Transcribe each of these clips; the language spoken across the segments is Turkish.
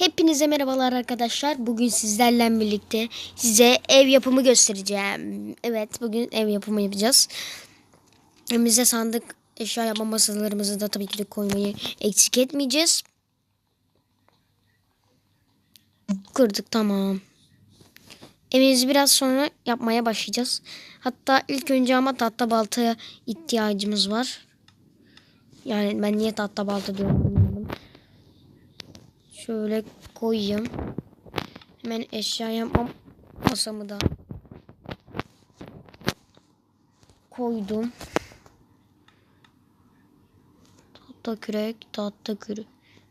Hepinize merhabalar arkadaşlar. Bugün sizlerle birlikte size ev yapımı göstereceğim. Evet bugün ev yapımı yapacağız. Evimize sandık eşya yapma masalarımızı da tabii ki de koymayı eksik etmeyeceğiz. Kırdık tamam. Evimizi biraz sonra yapmaya başlayacağız. Hatta ilk önce ama tahta baltaya ihtiyacımız var. Yani ben niye tahta balta diyorum. Şöyle koyayım. Hemen eşya yapmam masamı da koydum. Tahta kürek, tahta kürek,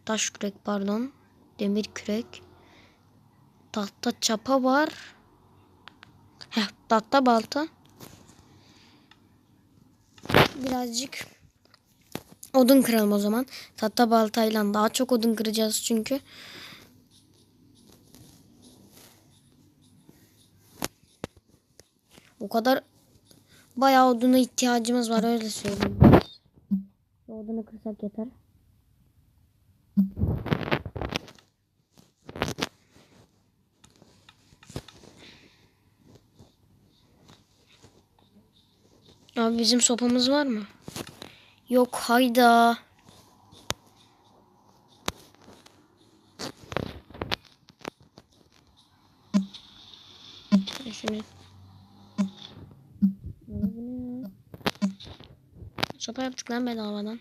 taş kürek pardon, demir kürek, tahta çapa var. Heh, tahta balta. Birazcık odun kıralım o zaman. Tahta baltayla daha çok odun kıracağız çünkü. O kadar bayağı oduna ihtiyacımız var öyle söyleyeyim. Odunu kırsak yeter. Abi bizim sopamız var mı? Yok hayda. Şunu. Sopa yaptık lan bedavadan.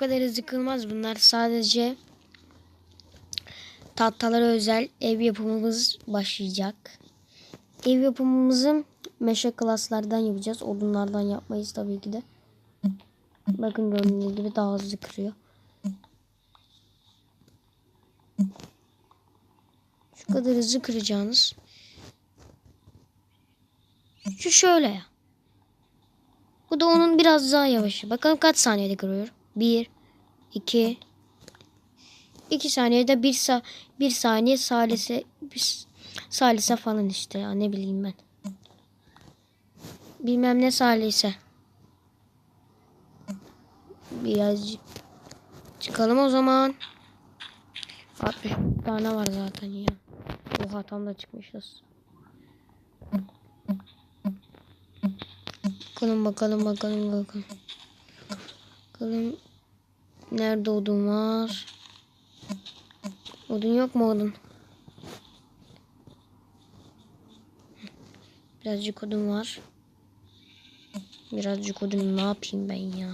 Kadar hızlı kılmaz bunlar. Sadece tahtalara özel ev yapımımız başlayacak. Ev yapımımızı meşe klaslardan yapacağız. Odunlardan yapmayız tabii ki de. Bakın gördüğünüz gibi daha hızlı kırıyor. Şu kadar hızlı kıracağınız. Şu şöyle. Bu da onun biraz daha yavaşı. Bakalım kaç saniyede kırıyor. 1 2 2 saniyede 1 sa bir saniye salise bir salise falan işte ya ne bileyim ben. Bilmem ne salise. Biraz çıkalım o zaman. 60 tane var zaten ya. Oha tam da çıkmışız. Bakalım bakalım bakalım bakalım. Bakalım nerede odun var? Odun yok mu odun? Birazcık odun var. Birazcık odun ne yapayım ben ya?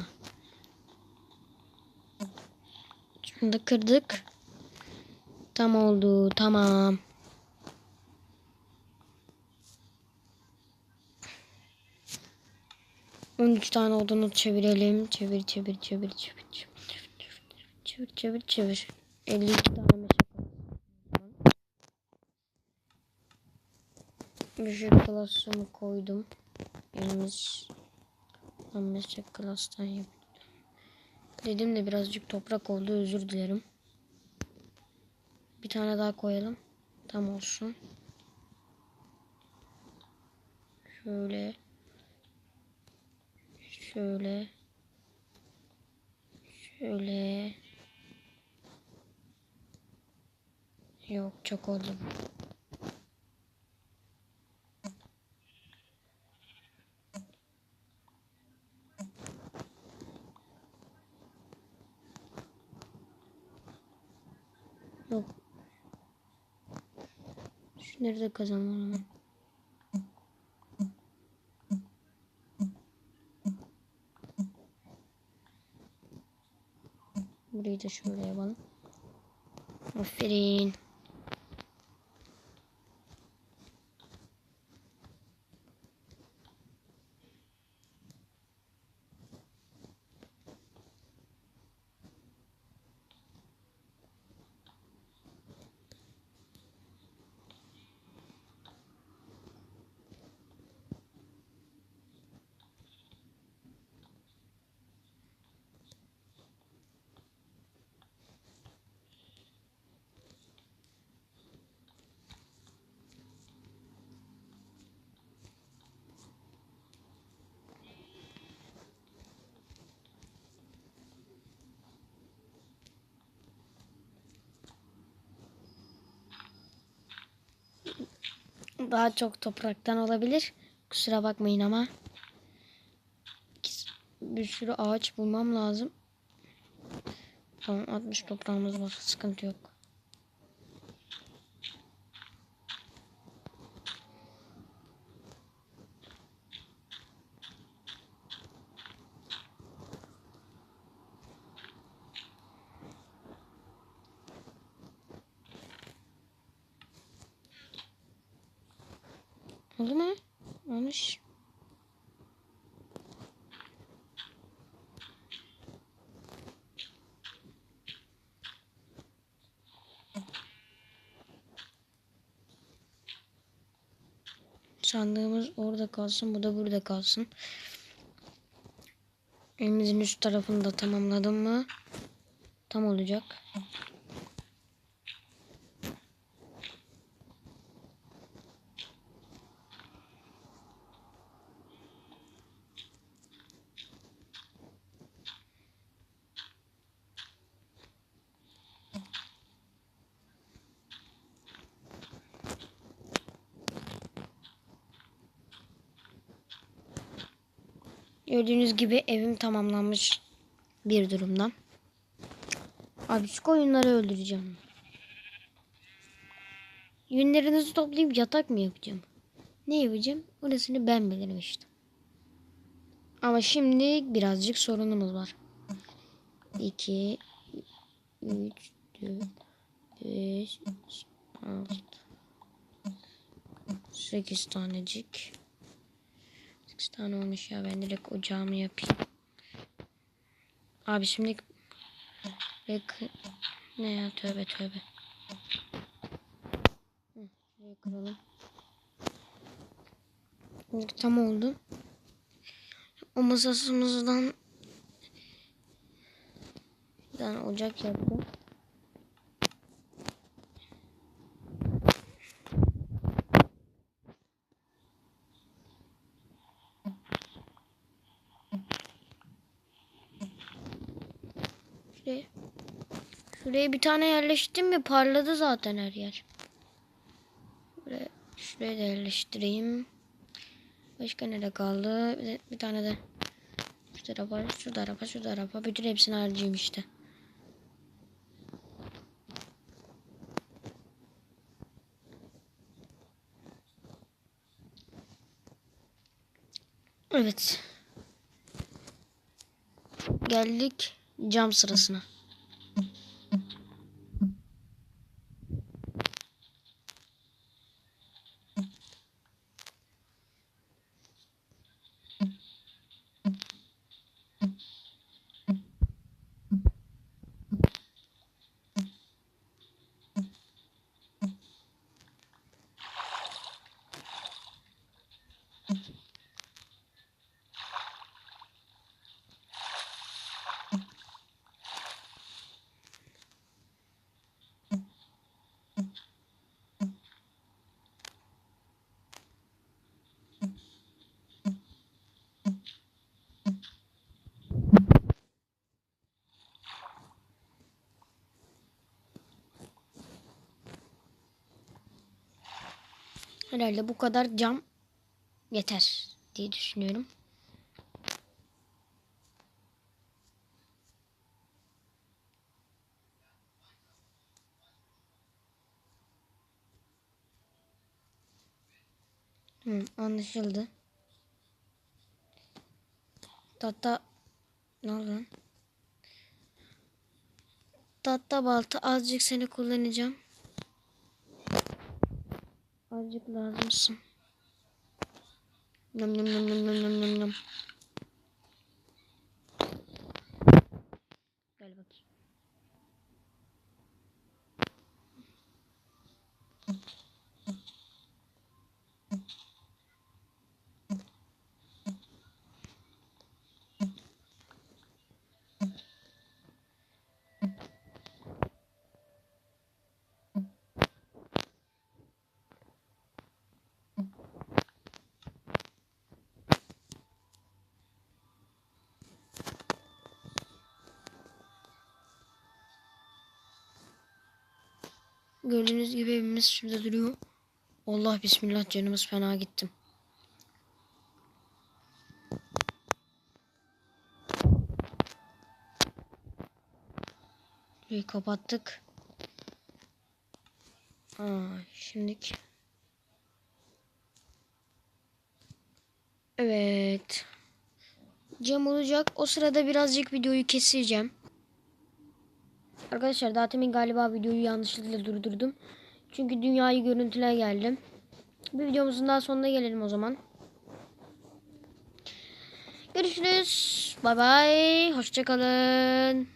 Şunu da kırdık. Tam oldu. Tamam. üç tane odunu çevirelim. Çevir çevir çevir çevir çevir çevir çevir çevir. 52 tane meşe şey klasımı koydum. Elimiz meşe klastan yaptım. Dedim de birazcık toprak oldu özür dilerim. Bir tane daha koyalım. Tam olsun. Şöyle. Şöyle. Şöyle. Yok çok oldu. Yok. Şunları da kazanalım. Burayı da şöyle yapalım. Aferin. Daha çok topraktan olabilir. Kusura bakmayın ama. Bir sürü ağaç bulmam lazım. Tamam 60 toprağımız var. Sıkıntı yok. Oldu mu? Olmuş. Sandığımız orada kalsın. Bu da burada kalsın. Elimizin üst tarafını da tamamladım mı? Tam olacak. Gördüğünüz gibi evim tamamlanmış bir durumda. Abi şu koyunları öldüreceğim. Yünlerinizi toplayıp yatak mı yapacağım? Ne yapacağım? Orasını ben bilirim işte. Ama şimdi birazcık sorunumuz var. 2 3 4 5 6 8 tanecik. 8 tane olmuş ya. Ben direkt ocağımı yapayım. Abi şimdi ne ya tövbe tövbe. Şurayı kıralım. Şimdi tam oldu. O masasımızdan bir ocak yaptım. Şuraya, şuraya bir tane yerleştirdim mi parladı zaten her yer. Şuraya, şuraya da yerleştireyim. Başka nerede kaldı? Bir, bir tane de şu tarafa, şu tarafa, şu tarafa. Bütün hepsini harcayayım işte. Evet. Geldik cam sırasına. Herhalde bu kadar cam yeter diye düşünüyorum. Hı, anlaşıldı. Tahta ne oldu? Tahta balta azıcık seni kullanacağım. Azıcık lazımsın. Nam nam nam nam nam nam nam Gördüğünüz gibi evimiz şurada duruyor. Allah bismillah canımız fena gittim. Burayı kapattık. Aa, şimdilik. Evet. Cam olacak. O sırada birazcık videoyu keseceğim. Arkadaşlar daha demin galiba videoyu yanlışlıkla durdurdum. Çünkü dünyayı görüntüle geldim. Bir videomuzun daha sonuna gelelim o zaman. Görüşürüz. Bay bay. Hoşçakalın.